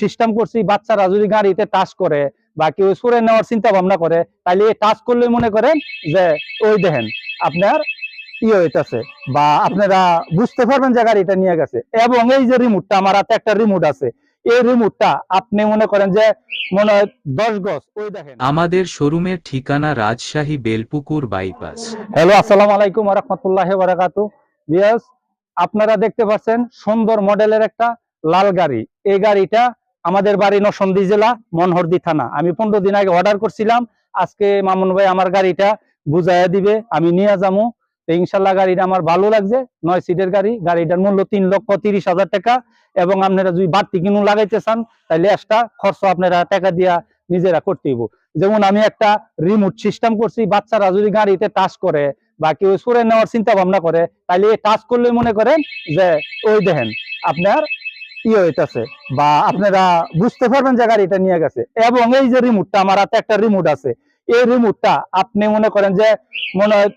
System করছি বাচ্চারা যদি গাড়িতে টাচ করে বা কেউ সরে নেওয়ার চিন্তা ভাবনা করে তাহলে টাচ করলে মনে করেন যে ওই দেখেন আপনার ইয়ে হইতাছে বা আপনারা বুঝতে পারবেন যে গাড়িটা নিয়ে গেছে। এবং এই যে রিমোটটা আমার হাতে একটা রিমোট আছে। এই রিমোটটা আপনি মনে করেন যে মনে হয় দশ গজ ওই দেখেন। আমাদের শোরুমের ঠিকানা রাজশাহী বেলপুকুর বাইপাস। হ্যালো আসসালামু আলাইকুম রহমতুল্লাহ বারাকাতু বিয়াস আপনারা দেখতে পাচ্ছেন সুন্দর মডেলের একটা লাল গাড়ি। এই গাড়িটা আমাদের বাড়ি নরসন্দী জেলা, মনহরদি থানা। আমি পনেরো দিন আগে অর্ডার করছিলাম। আজকে মামুন ভাই আমার গাড়িটা বুঝাইয়া দিবে, আমি নিয়ে যাব ইনশাল্লাহ গাড়িটা আমার ভালো লাগছে। নয় সিটের গাড়ি, গাড়িটার মূল্য তিন লক্ষ তিরিশ হাজার টাকা এবং আপনারা যদি বাড়তি কিনু লাগাইতে চান তাহলে এক্সট্রা খরচ আপনারা টাকা দিয়া নিজেরা করতে যেমন আমি একটা রিমোট সিস্টেম করছি, বাচ্চারা যদি গাড়িতে টাচ করে বা কেউ সরে নেওয়ার চিন্তা ভাবনা করে তাহলে টাচ করলে মনে করেন যে, ওই দেখেন, আপনার ইয়ে হইতাছে, বা আপনারা বুঝতে পারবেন যে গাড়িটা নিয়ে গেছে। এবং এই যে রিমোটটা আমার হাতে একটা রিমোট আছে। এই রিমোটটা আপনি মনে করেন যে মনে হয়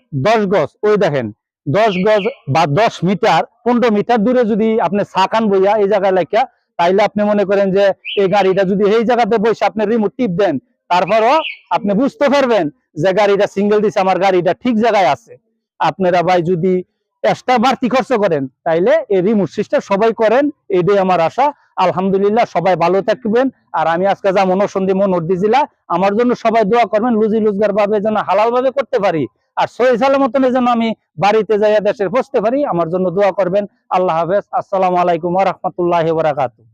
গজ, ওই দেখেন, দশ গজ বা দশ মিটার, পনেরো মিটার দূরে যদি আপনি সাকান বইয়া এই জায়গায় লেখা, তাইলে আপনি মনে করেন যে এই গাড়িটা যদি এই জায়গাতে বসে আপনি রিমোট টিপ দেন, তারপরও আপনি বুঝতে পারবেন যে গাড়িটা সিঙ্গেল দিছে, আমার গাড়িটা ঠিক জায়গায় আছে। আপনারা ভাই যদি এক্সট্রা বাড়তি খরচ করেন, তাইলে এই রিমোট সিস্টেম সবাই করেন, এটাই আমার আশা। আলহামদুলিল্লাহ, সবাই ভালো থাকবেন। আর আমি আজকে যা মনোসন্ধি, মন দিছিলা, আমার জন্য সবাই দোয়া করবেন লুজি লুজগার ভাবে যেন হালাল ভাবে করতে পারি। আর সহি সালামতনে যেন আমি বাড়িতে যাইয়া দেশের বসতে পারি, আমার জন্য দোয়া করবেন। আল্লাহ হাফেজ। আসসালামু আলাইকুম রহমতুল্লাহ বারাকাতু